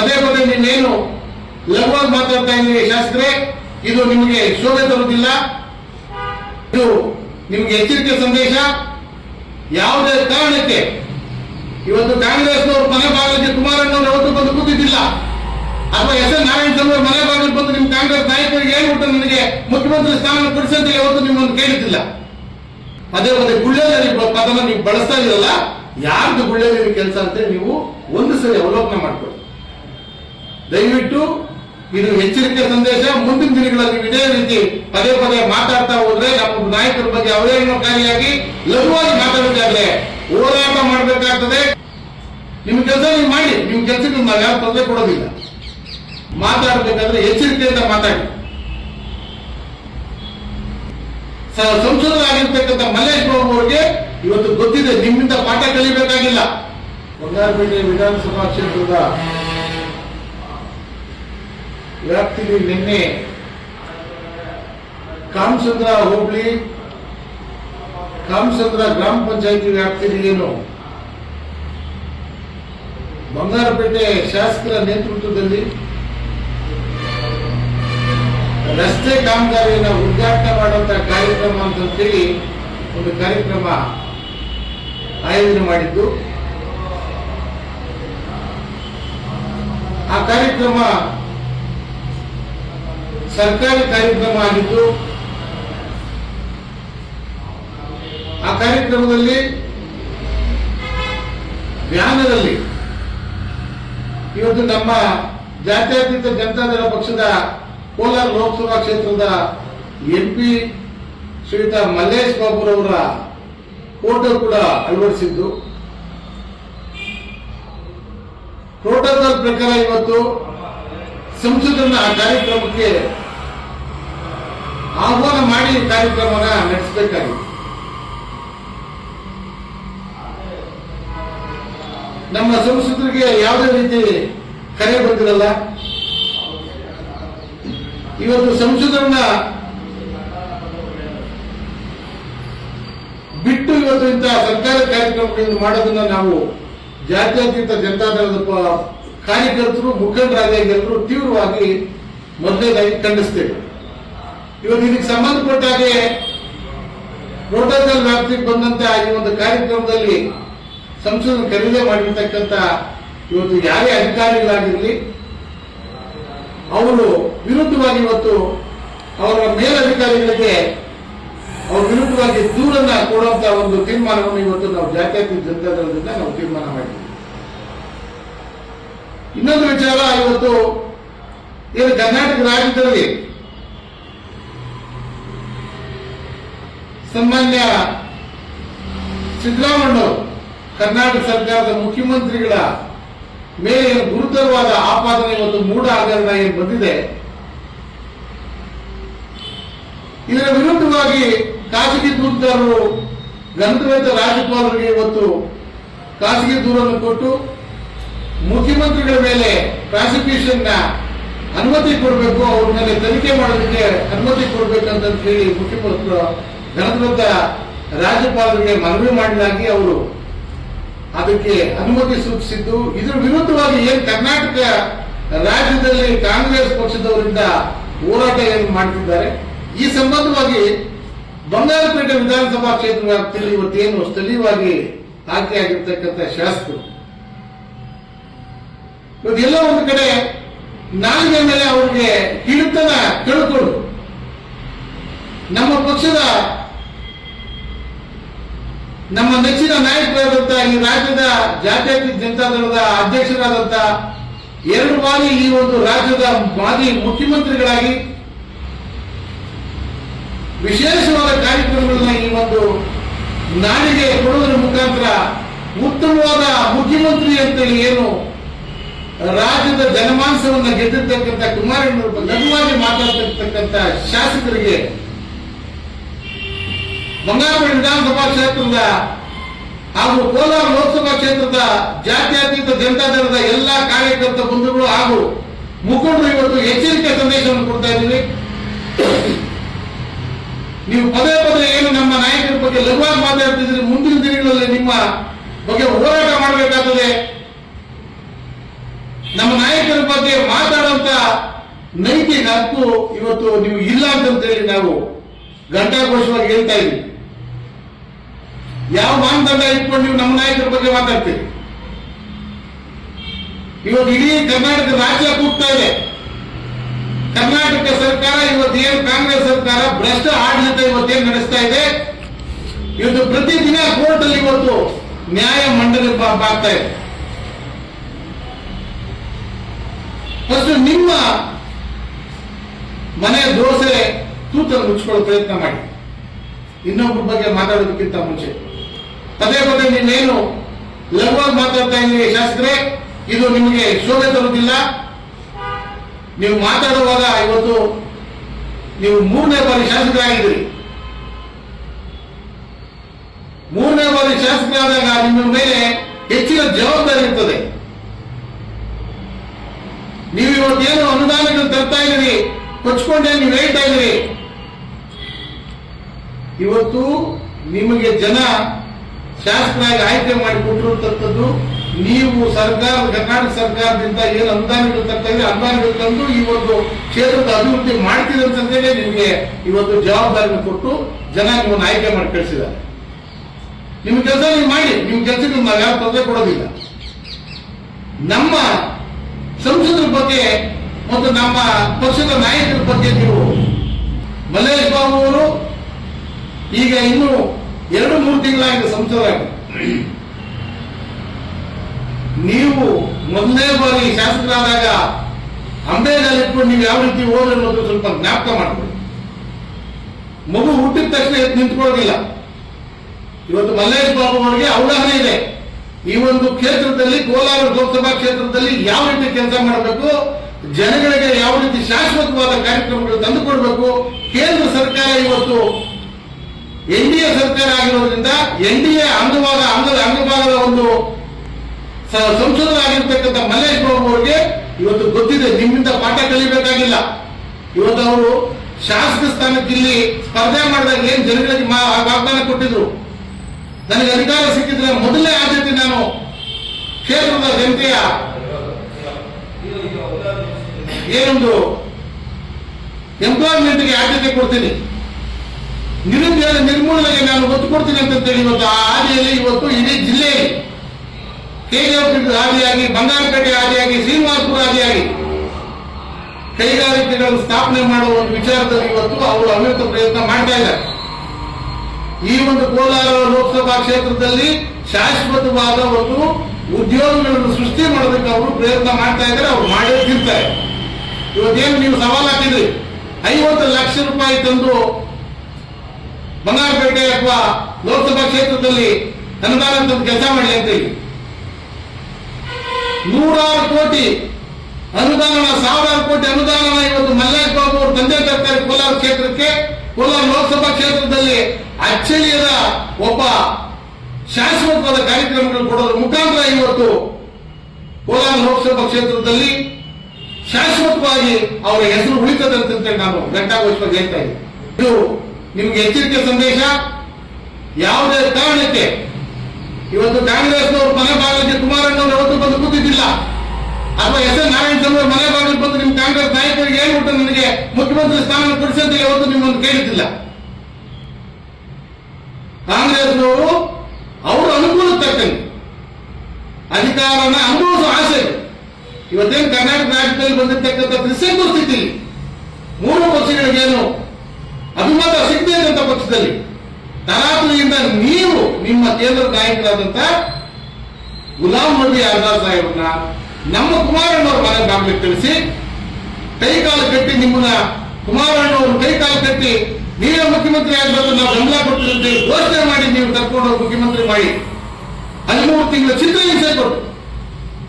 ಪದೇ ಪದೇ ನಿನ್ನೇನು ಲಘುವಾಗಿ ಮಾತಾಡ್ತಾ ಇದ್ದೀರಿ ಶಾಸಕರೇ, ಇದು ನಿಮಗೆ ಶೋಭೆ ತರುವುದಿಲ್ಲ. ಇದು ನಿಮಗೆ ಎಚ್ಚರಿಕೆ ಸಂದೇಶ. ಯಾವುದೇ ಕಾರಣಕ್ಕೆ, ಇವತ್ತು ಕಾಂಗ್ರೆಸ್ನವರು ಮನೆ ಬಾಗಿಲಿಗೆ ಕುಮಾರಣ್ಣವರು ಯಾವತ್ತೂ ಬಂದು ಕೂತಿದ್ದಿಲ್ಲ. ಅಥವಾ ಎಸ್ ಎನ್ ನಾರಾಯಣ ಸ್ವಾಮಿ ಮನೆ ಬಾಗಿಲು ಬಂದು ನಿಮ್ಮ ಕಾಂಗ್ರೆಸ್ ನಾಯಕರಿಗೆ ಹೇಳ್ಬಿಟ್ಟು ನನಗೆ ಮುಖ್ಯಮಂತ್ರಿ ಸ್ಥಾನ ಕೊಡಿಸಿ ಯಾವತ್ತು ನಿಮ್ಮನ್ನು ಕೇಳಿದ್ದಿಲ್ಲ. ಅದೇ ಪದೇ ಗುಳ್ಳೆದಲ್ಲಿ ಪದನ ನೀವು ಬಳಸ್ತಾ ಇರಲ್ಲ ಯಾರ್ದು ಗುಳ್ಳೆದಲ್ಲಿ ಕೆಲಸ ಅಂತ ನೀವು ಒಂದು ಸರಿ ಅವಲೋಕನ ಮಾಡ್ಕೊಳ್ಳಿ. ದಯವಿಟ್ಟು ಇದು ಎಚ್ಚರಿಕೆ ಸಂದೇಶ. ಮುಂದಿನ ದಿನಗಳಲ್ಲಿ ಇದೇ ರೀತಿ ಪದೇ ಪದೇ ಮಾತಾಡ್ತಾ ಹೋದ್ರೆ ನಮ್ಮ ನಾಯಕರ ಬಗ್ಗೆ ಅವಹೇಳನಕಾರಿಯಾಗಿ ಲಘುವಾಗಿ ಮಾತಾಡಬೇಕಾದ್ರೆ ಹೋರಾಟ ಮಾಡಬೇಕಾಗ್ತದೆ. ನಿಮ್ ಕೆಲಸ ನೀವು ಮಾಡಿ. ನಿಮ್ ಕೆಲಸಕ್ಕೆ ನಾವು ಯಾರು ತೊಂದರೆ ಕೊಡೋದಿಲ್ಲ. ಮಾತಾಡಬೇಕಾದ್ರೆ ಎಚ್ಚರಿಕೆಯಿಂದ ಮಾತಾಡಿ. ಸಂಸದರಾಗಿರ್ತಕ್ಕಂಥ ಮಲ್ಲೇಶ್ ಬಾಬು ಅವರಿಗೆ ಇವತ್ತು ಗೊತ್ತಿದೆ, ನಿಮ್ಮಿಂದ ಪಾಠ ಕಲಿಬೇಕಾಗಿಲ್ಲ. ಬಂಗಾರಪೇಟೆ ವಿಧಾನಸಭಾ ಕ್ಷೇತ್ರದ ವ್ಯಾಪ್ತಿಗೆ ನಿನ್ನೆ. ಕಾಮಸಂದ್ರ ಹೋಬಳಿ ಕಾಮಸಂದ್ರ ಗ್ರಾಮ ಪಂಚಾಯತಿ ವ್ಯಾಪ್ತಿಯಲ್ಲಿ ಏನು? ಬಂಗಾರಪೇಟೆ ಶಾಸಕರ ನೇತೃತ್ವದಲ್ಲಿ ರಸ್ತೆ ಕಾಮಗಾರಿಯನ್ನ ಉದ್ಘಾಟನೆ ಮಾಡುವಂತಹ ಕಾರ್ಯಕ್ರಮ ಅಂತ ಹೇಳಿ ಒಂದು ಕಾರ್ಯಕ್ರಮ ಆಯೋಜನೆ ಮಾಡಿದ್ದು. ಆ ಕಾರ್ಯಕ್ರಮ ಸರ್ಕಾರಿ ಕಾರ್ಯಕ್ರಮ ಆಗಿದ್ದು, ಆ ಕಾರ್ಯಕ್ರಮದಲ್ಲಿ ಧ್ಯಾನದಲ್ಲಿ ಇವತ್ತು ನಮ್ಮ ಜಾತ್ಯತೀತ ಜನತಾದಳ ಪಕ್ಷದ ಕೋಲಾರ ಲೋಕಸಭಾ ಕ್ಷೇತ್ರದ ಎಂಪಿ ಶ್ರೀಯುತ ಮಲ್ಲೇಶ್ ಬಾಬುರವರ ಫೋಟೋ ಕೂಡ ಅಳವಡಿಸಿದ್ದು. ಪ್ರೋಟೋಕಾಲ್ ಪ್ರಕಾರ ಇವತ್ತು ಸಂಸದರನ್ನ ಆ ಕಾರ್ಯಕ್ರಮಕ್ಕೆ ಆಹ್ವಾನ ಮಾಡಿ ಕಾರ್ಯಕ್ರಮನ ನಡೆಸಬೇಕಾಗಿತ್ತು ನಮ್ಮ ಸಂಸದರಿಗೆ ಯಾವುದೇ ರೀತಿ ಕರೆ ಬಂದಿರಲ್ಲ ಇವತ್ತು ಸಂಸದರನ್ನ ಬಿಟ್ಟು ಇವತ್ತು ಇಂತಹ ಸರ್ಕಾರಿ ಕಾರ್ಯಕ್ರಮಗಳನ್ನು ಮಾಡೋದನ್ನ ನಾವು ಜಾತ್ಯತೀತ ಜನತಾದಳದ ಕಾರ್ಯಕರ್ತರು, ಮುಖಂಡರಾದ ಎಲ್ಲರೂ ತೀವ್ರವಾಗಿ ಮೊದಲನೇದಾಗಿ ಖಂಡಿಸ್ತೇವೆ. ಇವತ್ತು ಇದಕ್ಕೆ ಸಂಬಂಧಪಟ್ಟ ಹಾಗೆ ಪ್ರೋಟೋಕಾಲ್ ವ್ಯಾಪ್ತಿಗೆ ಬಂದಂತೆ ಈ ಒಂದು ಕಾರ್ಯಕ್ರಮದಲ್ಲಿ ಸಂಸದರು ಖರೀದಿ ಮಾಡಿರ್ತಕ್ಕಂಥ ಇವತ್ತು ಯಾರೇ ಅಧಿಕಾರಿಗಳಾಗಿರಲಿ, ಅವರು ವಿರುದ್ಧವಾಗಿ ಇವತ್ತು ಅವರ ಮೇಲಧಿಕಾರಿಗಳಿಗೆ ಅವ್ರ ವಿರುದ್ಧವಾಗಿ ದೂರನ್ನ ಕೊಡುವಂತ ಒಂದು ತೀರ್ಮಾನವನ್ನು ಇವತ್ತು ನಾವು ಜಾತ್ಯತೀತ ಜನತಾದಳದಿಂದ ನಾವು ತೀರ್ಮಾನ ಮಾಡಿದ್ದೀವಿ ಇನ್ನೊಂದು ವಿಚಾರ, ಇವತ್ತು ಏನು ಕರ್ನಾಟಕ ರಾಜ್ಯದಲ್ಲಿ ಸನ್ಮಾನ್ಯ ಸಿದ್ದರಾಮಯ್ಯ ಕರ್ನಾಟಕ ಸರ್ಕಾರದ ಮುಖ್ಯಮಂತ್ರಿಗಳ ಮೇಲೆ ಗುರುತರವಾದ ಆಪಾದನೆ ಮತ್ತು ಮೂಢ ಹಗರಣ ಏನು ಬಂದಿದೆ, ಇದರ ವಿರುದ್ಧವಾಗಿ ಖಾಸಗಿ ದೂರದಾರರು ಗಂಧವೇತ ರಾಜ್ಯಪಾಲರಿಗೆ ಇವತ್ತು ಖಾಸಗಿ ದೂರನ್ನು ಕೊಟ್ಟು ಮುಖ್ಯಮಂತ್ರಿಗಳ ಮೇಲೆ ಪ್ರಾಸಿಕ್ಯೂಷನ್ ಅನುಮತಿ ಕೊಡಬೇಕು, ಅವ್ರ ಮೇಲೆ ತನಿಖೆ ಮಾಡೋದಕ್ಕೆ ಅನುಮತಿ ಕೊಡಬೇಕಂತ ಹೇಳಿ ಮುಖ್ಯಮಂತ್ರಿ ಗಣತಂತ್ರ ರಾಜ್ಯಪಾಲರಿಗೆ ಮನವಿ ಮಾಡಿದಾಗಿ ಅವರು ಅದಕ್ಕೆ ಅನುಮತಿ ಸೂಚಿಸಿದ್ದು. ಇದರ ವಿರುದ್ಧವಾಗಿ ಏನು ಕರ್ನಾಟಕ ರಾಜ್ಯದಲ್ಲಿ ಕಾಂಗ್ರೆಸ್ ಪಕ್ಷದವರಿಂದ ಹೋರಾಟ ಏನು ಮಾಡ್ತಿದ್ದಾರೆ? ಈ ಸಂಬಂಧವಾಗಿ ಬಂಗಾರಪೇಟೆ ವಿಧಾನಸಭಾ ಕ್ಷೇತ್ರ ವ್ಯಾಪ್ತಿಯಲ್ಲಿ ಇವತ್ತೇನು ಸ್ಥಳೀಯವಾಗಿ ಆಯ್ಕೆಯಾಗಿರ್ತಕ್ಕಂಥ ಶಾಸಕರು. ಇವತ್ತೆಲ್ಲ ಒಂದು ಕಡೆ ನಾಲಿಗೆ ಮೇಲೆ ಅವರಿಗೆ ಹಿಡಿತನ ಕಳ್ಕೊಂಡು ನಮ್ಮ ಪಕ್ಷದ ನಮ್ಮ ನೆಚ್ಚಿನ ನಾಯಕರಾದಂತ ಈ ರಾಜ್ಯದ ಜಾತ್ಯತೀತ ಜನತಾ ದಳದ ಅಧ್ಯಕ್ಷರಾದಂತ ಎರಡು ಬಾರಿ ಈ ಒಂದು ರಾಜ್ಯದ ಮಾಜಿ ಮುಖ್ಯಮಂತ್ರಿಗಳಾಗಿ ವಿಶೇಷವಾದ ಕಾರ್ಯಕ್ರಮಗಳನ್ನ ಈ ಒಂದು ನಾಡಿಗೆ ಕೊಡುವುದರ ಮುಖಾಂತರ ಉತ್ತಮವಾದ ಮುಖ್ಯಮಂತ್ರಿ ಅಂತೇಳಿ ಏನು ರಾಜ್ಯದ ಜನಮಾನಸವನ್ನ ಗೆದ್ದಿರ್ತಕ್ಕಂಥ ಕುಮಾರಣ್ಣವರು ಲಘುವಾಗಿ ಮಾತಾಡ್ತಿರ್ತಕ್ಕಂಥ ಶಾಸಕರಿಗೆ ಬಂಗಾರಪೇಟೆ ವಿಧಾನಸಭಾ ಕ್ಷೇತ್ರದ ಹಾಗೂ ಕೋಲಾರ ಲೋಕಸಭಾ ಕ್ಷೇತ್ರದ ಜಾತ್ಯತೀತ ಜನತಾದಳದ ಎಲ್ಲಾ ಕಾರ್ಯಕರ್ತ ಬಂಧುಗಳು ಹಾಗೂ ಮುಖಂಡರು ಇವತ್ತು ಎಚ್ಚರಿಕೆ ಸಂದೇಶವನ್ನು ಕೊಡ್ತಾ ಇದ್ದೀವಿ. ನೀವು ಪದೇ ಪದೇ ಏನು ನಮ್ಮ ನಾಯಕರ ಬಗ್ಗೆ ಲಘುವಾಗಿ ಮಾತಾಡ್ತಿದ್ರಿ ಮುಂದಿನ ದಿನಗಳಲ್ಲಿ ನಿಮ್ಮ ಬಗ್ಗೆ ಹೋರಾಟ ಮಾಡಬೇಕಾಗುತ್ತದೆ ನಮ್ಮ ನಾಯಕರ ಬಗ್ಗೆ ಮಾತಾಡುವಂತ ನೈತಿಕ ಹಕ್ಕು ಇವತ್ತು ನೀವು ಇಲ್ಲ ಅಂತಂತೇಳಿ ನಾವು ಘಂಟಾಘೋಷವಾಗಿ ಹೇಳ್ತಾ ಇದ್ದೀವಿ. ಯಾವ ಮಾನದಂಡ ಇಟ್ಕೊಂಡು ನೀವು ನಮ್ಮ ನಾಯಕರ ಬಗ್ಗೆ ಮಾತಾಡ್ತೀರಿ? ಇವತ್ತು ಇಡೀ ಕರ್ನಾಟಕ ರಾಜ್ಯ ಕೂಗ್ತಾ ಇದೆ. ಕರ್ನಾಟಕ ಸರ್ಕಾರ, ಇವತ್ತು ಏನು ಕಾಂಗ್ರೆಸ್ ಸರ್ಕಾರ ಭ್ರಷ್ಟ ಆಡಳಿತ ಇವತ್ತೇನು ನಡೆಸ್ತಾ ಇದೆ? ಇವತ್ತು ಪ್ರತಿದಿನ ಕೋರ್ಟ್ ಅಲ್ಲಿ ಇವತ್ತು ನ್ಯಾಯ ಮಂಡಳಿ ಬಾ- ಆಗ್ತಾ ಇದೆ. ಫಸ್ಟ್ ನಿಮ್ಮ ಮನೆ ದೋಸೆ ತೂತನ್ನು ಮುಚ್ಕೊಳ್ಳೋ ಪ್ರಯತ್ನ ಮಾಡಿ. ಇನ್ನೊಬ್ಬರ ಬಗ್ಗೆ ಮಾತಾಡೋದಕ್ಕಿಂತ ಮುಂಚೆ. ಪದೇ ಪದೇ ನೀನೇನು ಲಘುವಾಗಿ ಮಾತಾಡ್ತಾ ಇದ್ದೀವಿ ಶಾಸಕರೇ, ಇದು ನಿಮಗೆ ಶೋಭೆ ತರುವುದಿಲ್ಲ. ನೀವು ಮಾತಾಡುವಾಗ ಇವತ್ತು ನೀವು ಮೂರನೇ ಬಾರಿ ಶಾಸಕರಾಗಿದ್ದೀರಿ. ಮೂರನೇ ಬಾರಿ ಶಾಸಕರಾದಾಗ ನಿಮ್ಮ ಮೇಲೆ ಹೆಚ್ಚಿನ ಜವಾಬ್ದಾರಿ ಇರ್ತದೆ. ನೀವು ಇವತ್ತೇನು ಅನುದಾನಗಳು ತರ್ತಾ ಇದ್ದೀರಿ ಕೊಚ್ಕೊಂಡೇ ನೀವು ಹೇಳ್ತಾ ಇದ್ದೀರಿ ಇವತ್ತು ನಿಮಗೆ ಜನ ಶಾಸಕರಾಗಿ ಆಯ್ಕೆ ಮಾಡಿ ಕೊಟ್ಟಿರುವಂತದ್ದು ನೀವು ಸರ್ಕಾರ, ಕರ್ನಾಟಕ ಸರ್ಕಾರದಿಂದ ಏನು ಅನುದಾನಗಳು ತರ್ತಾ ಇದ್ರೆ ಅನುದಾನಗಳು ತಂದು ಈ ಒಂದು ಕ್ಷೇತ್ರದ ಅಭಿವೃದ್ಧಿ ಮಾಡ್ತೀರಿ ಅಂತಂದೇಳಿ ನಿಮಗೆ ಇವತ್ತು ಜವಾಬ್ದಾರಿ ಕೊಟ್ಟು ಜನ ನಿಮ್ಮನ್ನು ಆಯ್ಕೆ ಮಾಡಿ ಕಳಿಸಿದ್ದಾರೆ. ನಿಮ್ಮ ಕೆಲಸ ನೀವು ಮಾಡಿ, ನಿಮ್ಮ ಕೆಲಸಕ್ಕೆ ನಾವು ಯಾವ ತೊಂದರೆ ಕೊಡೋದಿಲ್ಲ. ನಮ್ಮ ಸಂಸದರ ಬಗ್ಗೆ ಮತ್ತು ನಮ್ಮ ಪಕ್ಷದ ನಾಯಕರ ಬಗ್ಗೆ ನೀವು ಮಲ್ಲೇಶ್ ಬಾಬು ಅವರು ಈಗ ಇನ್ನು ಎರಡು ಮೂರು ತಿಂಗಳಾಗಿದೆ ಸಂಸದರಾಗಿ ನೀವು ಮೊದಲನೇ ಬಾರಿ ಶಾಸಕರಾದಾಗ ಅಂಬೇಡ್ಕರ್ ನೀವು ಯಾವ ರೀತಿ ಹೋದ್ರೆ ಅನ್ನೋದು ಸ್ವಲ್ಪ ಜ್ಞಾಪಕ ಮಾಡ್ಕೊಳ್ಳಿ. ಮಗು ಹುಟ್ಟಿದ ತಕ್ಷಣ ಎದ್ದು ನಿಂತ್ಕೊಳ್ಳೋದಿಲ್ಲ. ಇವತ್ತು ಮಲ್ಲೇಶ್ ಬಾಬು ಅವರಿಗೆ ಅವಗಾಹನೆ ಇದೆ. ಈ ಒಂದು ಕ್ಷೇತ್ರದಲ್ಲಿ, ಕೋಲಾರ ಲೋಕಸಭಾ ಕ್ಷೇತ್ರದಲ್ಲಿ ಯಾವ ರೀತಿ ಕೆಲಸ ಮಾಡಬೇಕು, ಜನಗಳಿಗೆ ಯಾವ ರೀತಿ ಶಾಶ್ವತವಾದ ಕಾರ್ಯಕ್ರಮಗಳು ತಂದುಕೊಡ್ಬೇಕು, ಕೇಂದ್ರ ಸರ್ಕಾರ ಇವತ್ತು ಎನ್ ಡಿ ಎ ಸರ್ಕಾರ ಆಗಿರೋದ್ರಿಂದ ಎನ್ ಡಿ ಎ ಅಂಗವಾದ ಅಂಗದ ಅಂಗಭಾಗದ ಒಂದು ಸಂಸದರಾಗಿರ್ತಕ್ಕಂಥ ಮಲ್ಲೇಶ್ ಬಾಬು ಅವರಿಗೆ ಇವತ್ತು ಗೊತ್ತಿದೆ, ನಿಮ್ಮಿಂದ ಪಾಠ ಕಲಿಬೇಕಾಗಿಲ್ಲ. ಇವತ್ತು ಅವರು ಶಾಸಕ ಸ್ಥಾನಕ್ಕೆ ಇಲ್ಲಿ ಸ್ಪರ್ಧೆ ಮಾಡಿದಾಗ ಏನ್ ಜನಗಳಿಗೆ ವಾಗ್ದಾನ ಕೊಟ್ಟಿದ್ರು? ನನಗೆ ಅಧಿಕಾರ ಸಿಕ್ಕಿದ್ರೆ ಮೊದಲನೇ ಆದ್ಯತೆ ನಾನು ಕ್ಷೇತ್ರದ ಜನತೆಯ. ಏನೊಂದು ಎಂಪ್ಲಾಯ್ಮೆಂಟ್ಗೆ ಆದ್ಯತೆ ಕೊಡ್ತೀನಿ. ನಿರುದ್ಯೋಗ ನಿರ್ಮೂಲನೆಗೆ ನಾನು ಒತ್ತು ಕೊಡ್ತೀನಿ ಅಂತ ಹೇಳಿ ಇವತ್ತು ಆ ಹಾದಿಯಲ್ಲಿ ಇವತ್ತು ಇಡೀ ಜಿಲ್ಲೆ ಕೆಜಿಎಫ್ ಹಾದಿಯಾಗಿ ಬಂಗಾರಪೇಟೆ ಹಾದಿಯಾಗಿ, ಶ್ರೀನಿವಾಸಪುರ ಹಾದಿಯಾಗಿ ಕೈಗಾರಿಕೆಗಳನ್ನು ಸ್ಥಾಪನೆ ಮಾಡುವ ಒಂದು ವಿಚಾರದಲ್ಲಿ ಇವತ್ತು ಅವರು ಅವಿರತ ಪ್ರಯತ್ನ ಮಾಡ್ತಾ ಇದ್ದಾರೆ. ಈ ಒಂದು ಕೋಲಾರ ಲೋಕಸಭಾ ಕ್ಷೇತ್ರದಲ್ಲಿ ಶಾಶ್ವತವಾದ ಒಂದು ಉದ್ಯೋಗಗಳನ್ನು ಸೃಷ್ಟಿ ಮಾಡೋದಕ್ಕೆ ಅವರು ಪ್ರಯತ್ನ ಮಾಡ್ತಾ ಇದ್ದಾರೆ, ಅವ್ರು ಮಾಡೇ ಇವತ್ತೇನು ನೀವು ಸವಾಲು ಹಾಕಿದ್ರಿ? ಐವತ್ತು ಲಕ್ಷ ರೂಪಾಯಿ ತಂದು ಬಂಗಾರಪೇಟೆ ಅಥವಾ ಲೋಕಸಭಾ ಕ್ಷೇತ್ರದಲ್ಲಿ ಅನುದಾನ ಕೆಲಸ ಮಾಡಲಿ ಅಂತ ಹೇಳಿ. ನೂರಾರು ಕೋಟಿ ಅನುದಾನ ಸಾವಿರಾರು ಕೋಟಿ ಅನುದಾನ ಇವತ್ತು ಮಲ್ಲೇಶ್ ಅವರು ತಂದೆ ತರ್ತಾರೆ ಕೋಲಾರ ಕ್ಷೇತ್ರಕ್ಕೆ. ಕೋಲಾರ ಲೋಕಸಭಾ ಕ್ಷೇತ್ರದಲ್ಲಿ ಅಚ್ಚಳಿಯದ ಒಬ್ಬ ಶಾಶ್ವತವಾದ ಕಾರ್ಯಕ್ರಮಗಳು ಕೊಡೋದ್ರ ಮುಖಾಂತರ ಇವತ್ತು ಕೋಲಾರ ಲೋಕಸಭಾ ಕ್ಷೇತ್ರದಲ್ಲಿ ಶಾಶ್ವತವಾಗಿ ಅವರ ಹೆಸರು ಉಳಿತದಂತೆ ನಾನು ಘಂಟಾಘೋಷವಾಗಿ ಹೇಳ್ತಾ ಇದ್ದೀನಿ ಇದು ನಿಮ್ಗೆ ಎಚ್ಚರಿಕೆ ಸಂದೇಶ? ಯಾವುದೇ ಕಾರಣಕ್ಕೆ? ಇವತ್ತು ಕಾಂಗ್ರೆಸ್ನವರು ಮನೆ ಬಾಗಿಲಿಗೆ ಕುಮಾರಣ್ಣವರು ಯಾವತ್ತೂ ಬಂದು ಕೂತಿದ್ದಿಲ್ಲ. ಅಥವಾ ಎಸ್ ಎನ್ ನಾರಾಯಣ ಸ್ವಾಮಿ ಮನೆ ಬಾಗಿಲಿಗೆ ಬಂದು ನಿಮ್ಮ ಕಾಂಗ್ರೆಸ್ ನಾಯಕರಿಗೆ ಹೇಳ್ಬಿಟ್ಟು ನನಗೆ ಮುಖ್ಯಮಂತ್ರಿ ಸ್ಥಾನ ಕೊಡಿಸಂತ ಯಾವತ್ತು ನಿಮ್ಮನ್ನು ಕೇಳಿದ್ದಿಲ್ಲ. ಕಾಂಗ್ರೆಸ್ನವರು ಅವರ ಅನುಕೂಲ ತಕ್ಕಂತೆ ಅಧಿಕಾರನ ಅನುಭವಿಸುವ ಆಸೆ. ಇವತ್ತೇನು ಕರ್ನಾಟಕ ರಾಜ್ಯದಲ್ಲಿ ಬಂದಿರತಕ್ಕಂಥ ತ್ರಿಸಂಗು ಸ್ಥಿತಿ ಮೂರು ವರ್ಷಗಳಿಗೇನು ಪಕ್ಷದಲ್ಲಿ. ತರಾತುರಿಯಿಂದ ನೀವು ನಿಮ್ಮ ಕೇಂದ್ರ ನಾಯಕರಾದಂತ ಗುಲಾಂ ನಬಿ ಆಜಾದ್ ಸಾಹೇಬ್ನ ನಮ್ಮ ಕುಮಾರಣ್ಣವ್ರ ಮನೆ ಬಾಗಿಲಿಗೆ ತಿಳಿಸಿ, ಕೈಕಾಲು ಕಟ್ಟಿ ನಿಮ್ಮನ್ನ ಕುಮಾರಣ್ಣವರು ಕೈಕಾಲು ಕಟ್ಟಿ ನೀವೇ ಮುಖ್ಯಮಂತ್ರಿ ಆಗಬೇಕು ನಾವು ಬೆಂಬಲ ಅಂತ ಘೋಷಣೆ ಮಾಡಿ ನೀವು ಕರ್ಕೊಂಡು ಮುಖ್ಯಮಂತ್ರಿ ಮಾಡಿ. ಹದಿಮೂರು ತಿಂಗಳ ಚಿತ್ರಹಿಂಸೆ ಕೊಟ್ಟು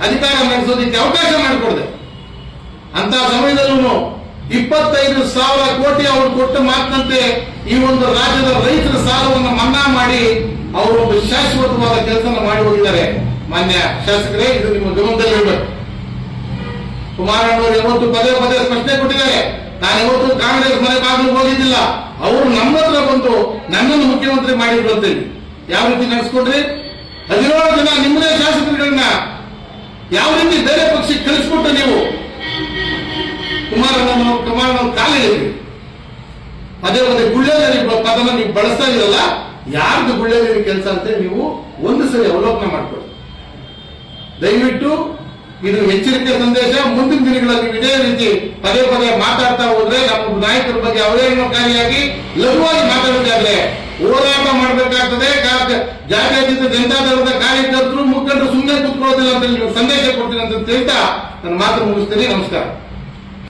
ಅಧಿಕಾರ ನಡೆಸೋದಕ್ಕೆ ಅವಕಾಶ ಮಾಡಿಕೊಡದೆ. ಅಂತ ಸಮಯದಲ್ಲೂ ಇಪ್ಪತ್ತೈದು ಸಾವಿರ ಕೋಟಿ ಅವರು ಕೊಟ್ಟ ಮಾತಿನಂತೆ ಈ ಒಂದು ರಾಜ್ಯದ ರೈತರ ಸಾಲವನ್ನು ಮನ್ನಾ ಮಾಡಿ ಅವರು ಒಂದು ಶಾಶ್ವತವಾದ ಕೆಲಸ ಮಾಡಿ ಹೋಗಿದ್ದಾರೆ. ಮಾನ್ಯ ಶಾಸಕರೇ, ಇದು ನಿಮ್ಮ ಗಮನದಲ್ಲಿರಬೇಕು ಕುಮಾರಣ್ಣವರು ಯಾವತ್ತು ಪದೇ ಪದೇ ಪ್ರಶ್ನೆ ಕೊಟ್ಟಿದ್ದಾರೆ. ನಾನು ಯಾವತ್ತು ಕಾಂಗ್ರೆಸ್ ಮನೆ ಬಾಗಿಲು ಹೋಗಿದ್ದಿಲ್ಲ. ಅವರು ನಮ್ಮ ಹತ್ರ ಬಂದು ನನ್ನನ್ನು ಮುಖ್ಯಮಂತ್ರಿ ಅಂತೇಳಿ ಯಾವ ರೀತಿ ನಡೆಸ್ಕೊಂಡ್ರಿ? ಹದಿನೇಳು ಜನ ನಿಮ್ಮದೇ ಶಾಸಕರುಗಳನ್ನ ಯಾವ ರೀತಿ ಬೇರೆ ಪಕ್ಷಕ್ಕೆ ಕಳಿಸ್ಬಿಟ್ಟು ನೀವು? ಕುಮಾರಣ್ಣನವರು ಕುಮಾರನ ಕಾಲಿಗೆ ಅದೇ ಒಂದು ಗುಳ್ಳೆದಲ್ಲಿ ಪದನ ನೀವು ಬಳಸ್ತಾ ಇದೀರಲ್ಲ, ಯಾರ್ದು ಗುಳ್ಳೆದೇರಿ ಕೆಲಸ ಅಂತ ನೀವು ಒಂದು ಸರಿ ಅವಲೋಕನ ಮಾಡ್ಕೊಳ್ಳಿ. ದಯವಿಟ್ಟು ಇದು ಎಚ್ಚರಿಕೆ ಸಂದೇಶ, ಮುಂದಿನ ದಿನಗಳಲ್ಲಿ ಇದೇ ರೀತಿ ಪದೇ ಪದೇ ಮಾತಾಡ್ತಾ ಹೋದ್ರೆ ನಮ್ಮ ನಾಯಕರ ಬಗ್ಗೆ ಅವಹೇಳನಕಾರಿಯಾಗಿ ಲಘುವಾಗಿ ಮಾತಾಡೋದಾದ್ರೆ ಹೋರಾಟ ಮಾಡಬೇಕಾಗ್ತದೆ. ಕಾ- ಜನತಾ ದಳದ ಕಾರ್ಯಕರ್ತರು ಮುಖಂಡರು ಸುಮ್ಮನೆ ಕುತ್ಕೊಳ್ಳೋದಿಲ್ಲ ಅಂತ ಸಂದೇಶ ಕೊಡ್ತೀನಿ ಅಂತ ಹೇಳ್ತಾ ನನ್ನ ಮಾತು ಮುಗಿಸ್ತೀನಿ. ನಮಸ್ಕಾರ.